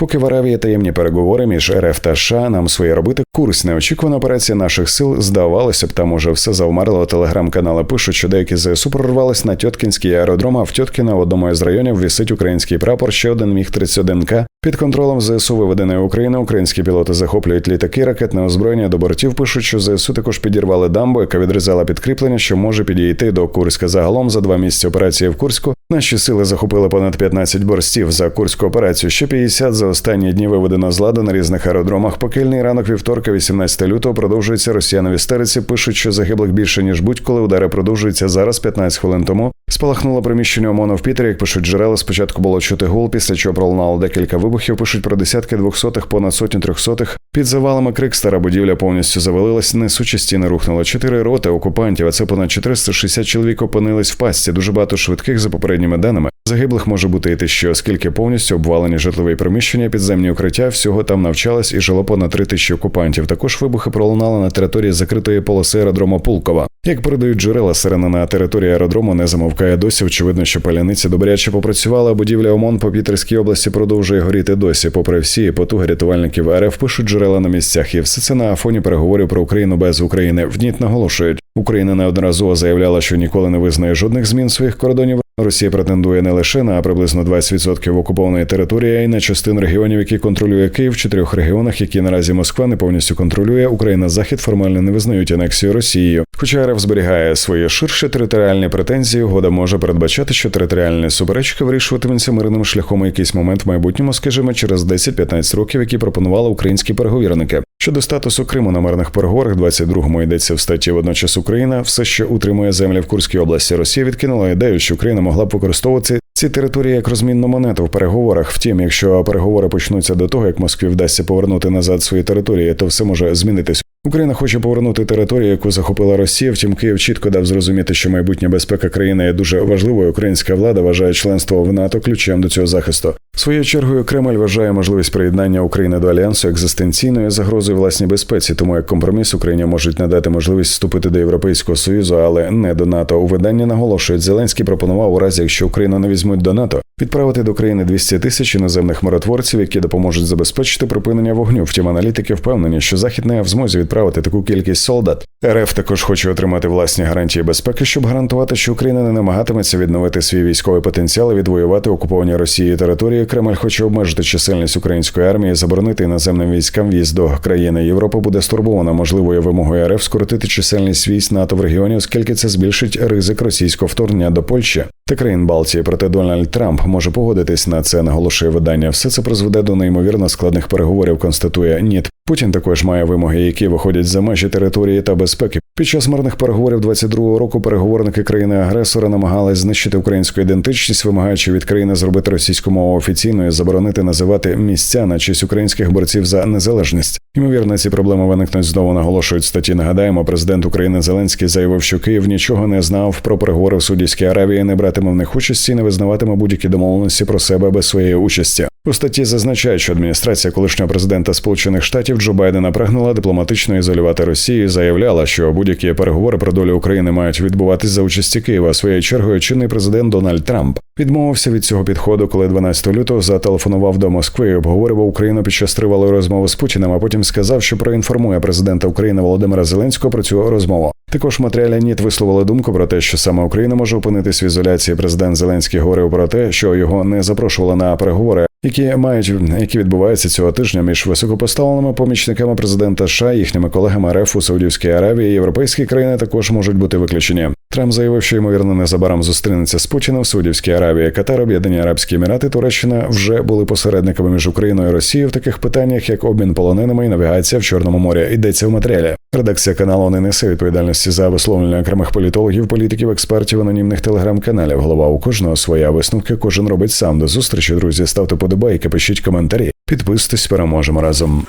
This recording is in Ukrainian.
Поки в Аравії таємні переговори між РФ та США, нам своє робити курс неочікувана операція наших сил здавалося б, там уже все завмерло. Телеграм-канали пишуть, що деякі ЗСУ прорвались на Тьоткінський аеродром, а в Тьоткіна в одному із районів вісить український прапор. Ще один міг 31 к під контролем ЗСУ виведеної України. Українські пілоти захоплюють літаки, ракетне озброєння до бортів. Пишуть, що ЗСУ також підірвали дамбу, яка відрізала підкріплення, що може підійти до Курська. Загалом за два місяці операції в Курську наші сили захопили понад 15 борстів за курську операцію. Ще 50 за останні дні виведено з ладу на різних аеродромах. Покильний ранок вівторка, 18 лютого, продовжується росіяни в істериці. Пишуть, що загиблих більше ніж будь-коли. Удари продовжуються зараз, 15 хвилин тому. Спалахнуло приміщення ОМОНу в Пітері. Як пишуть джерела, спочатку було чути гул, після чого пролунало декілька вибухів. Пишуть про десятки двохсотих, понад сотню трьохсотих. Під завалами крик стара будівля повністю завалилась. Несучі стіни рухнули. Чотири роти окупантів. А це понад 460 чоловік опинились в пастці. Дуже багато швидких за попередніми даними. Загиблих може бути і що, оскільки повністю обвалені житлові приміщення, підземні укриття. Всього там навчалось і жило понад три тисячі окупантів. Також вибухи пролунали на території закритої полоси аеродрому Пулкова. Як передають джерела, сирена на території аеродрому не замовкає досі. Очевидно, що паляниця добряче попрацювала. Будівля ОМОН по Пітерській області продовжує горіти досі. Попри всі потуги рятувальників РФ пишуть джерела на місцях. І все це на фоні переговорів про Україну без України. В НІТ наголошують, Україна неодноразово заявляла, що ніколи не визнає жодних змін своїх кордонів. Росія претендує не лише на приблизно 20% окупованої території, а й на частину регіонів, які контролює Київ в чотирьох регіонах, які наразі Москва не повністю контролює. Україна захід формально не визнають анексію Росією. Хоча РФ зберігає свої ширші територіальні претензії, угода може передбачати, що територіальні суперечки вирішуватимуться мирним шляхом у якийсь момент в майбутньому, скажімо, через 10-15 років, які пропонували українські переговірники. Щодо статусу Криму на мирних переговорах, 22-му йдеться в статті водночас Україна все ще утримує землі в Курській області. Росія відкинула ідею, що Україна могла б використовувати ці території як розмінну монету в переговорах. Втім, якщо переговори почнуться до того, як Москві вдасться повернути назад свої території, то все може змінитись. Україна хоче повернути територію, яку захопила Росія. Втім, Київ чітко дав зрозуміти, що майбутня безпека країни є дуже важливою. Українська влада вважає членство в НАТО ключем до цього захисту. Своєю чергою Кремль вважає можливість приєднання України до альянсу екзистенційною загрозою власній безпеці, тому як компроміс Україні можуть надати можливість вступити до Європейського союзу, але не до НАТО. У виданні наголошують, Зеленський пропонував у разі, якщо Україну не візьмуть до НАТО, відправити до країни 200 тисяч іноземних миротворців, які допоможуть забезпечити припинення вогню. Втім, аналітики впевнені, що захід не в змозі відправити таку кількість солдат. РФ також хоче отримати власні гарантії безпеки, щоб гарантувати, що Україна не намагатиметься відновити свій військовий потенціал і відвоювати окуповані Росією території. Кремль хоче обмежити чисельність української армії, заборонити іноземним військам в'їзд до країни. Європа буде стурбована можливою вимогою РФ скоротити чисельність військ НАТО в регіоні, оскільки це збільшить ризик російського вторгнення до Польщі та країн Балтії. Проте Дональд Трамп може погодитись на це. Наголошує видання. Все це призведе до неймовірно складних переговорів. Констатує ніт. Путін також має вимоги, які виходять за межі території та безпеки. Під час мирних переговорів 22-го року переговорники країни-агресора намагались знищити українську ідентичність, вимагаючи від країни зробити російську мову офіційною, заборонити називати місця на честь українських борців за незалежність. Ймовірно, ці проблеми виникнуть знову. Наголошують статті. Нагадаємо, президент України Зеленський заявив, що Київ нічого не знав про переговори в Судівській Аравії, не братиме в них участі, і не визнаватиме будь-які домовленості про себе без своєї участі. У статті зазначають, що адміністрація колишнього президента Сполучених Штатів Джо Байдена прагнула дипломатично ізолювати Росію. і Заявляла, що будь-які переговори про долю України мають відбуватись за участі Києва. Своєю чергою чинний президент Дональд Трамп відмовився від цього підходу, коли 12 лютого зателефонував до Москви і обговорював Україну під час тривалої розмови з Путіним. А потім сказав, що проінформує президента України Володимира Зеленського про цю розмову. Також в матеріалі НІТ висловили думку про те, що саме Україна може опинитись в ізоляції. Президент Зеленський говорив про те, що його не запрошували на переговори які мають які відбуваються цього тижня між високопоставленими помічниками президента США, їхніми колегами РФ у Саудівській Аравії, європейські країни також можуть бути виключені. Трамп заявив, що ймовірно незабаром зустрінеться з Путіним в Саудівській Аравії, Катар, Об'єднані Арабські Емірати, Туреччина вже були посередниками між Україною і Росією в таких питаннях, як обмін полоненими і навігація в Чорному морі. Йдеться в матеріалі. Редакція каналу не несе відповідальності за висловлення окремих політологів, політиків, експертів, анонімних телеграм-каналів. Голова у кожного своя висновки, кожен робить сам. До зустрічі, друзі. Ставте подобайки, пишіть коментарі. Підписуйтесь, переможемо разом.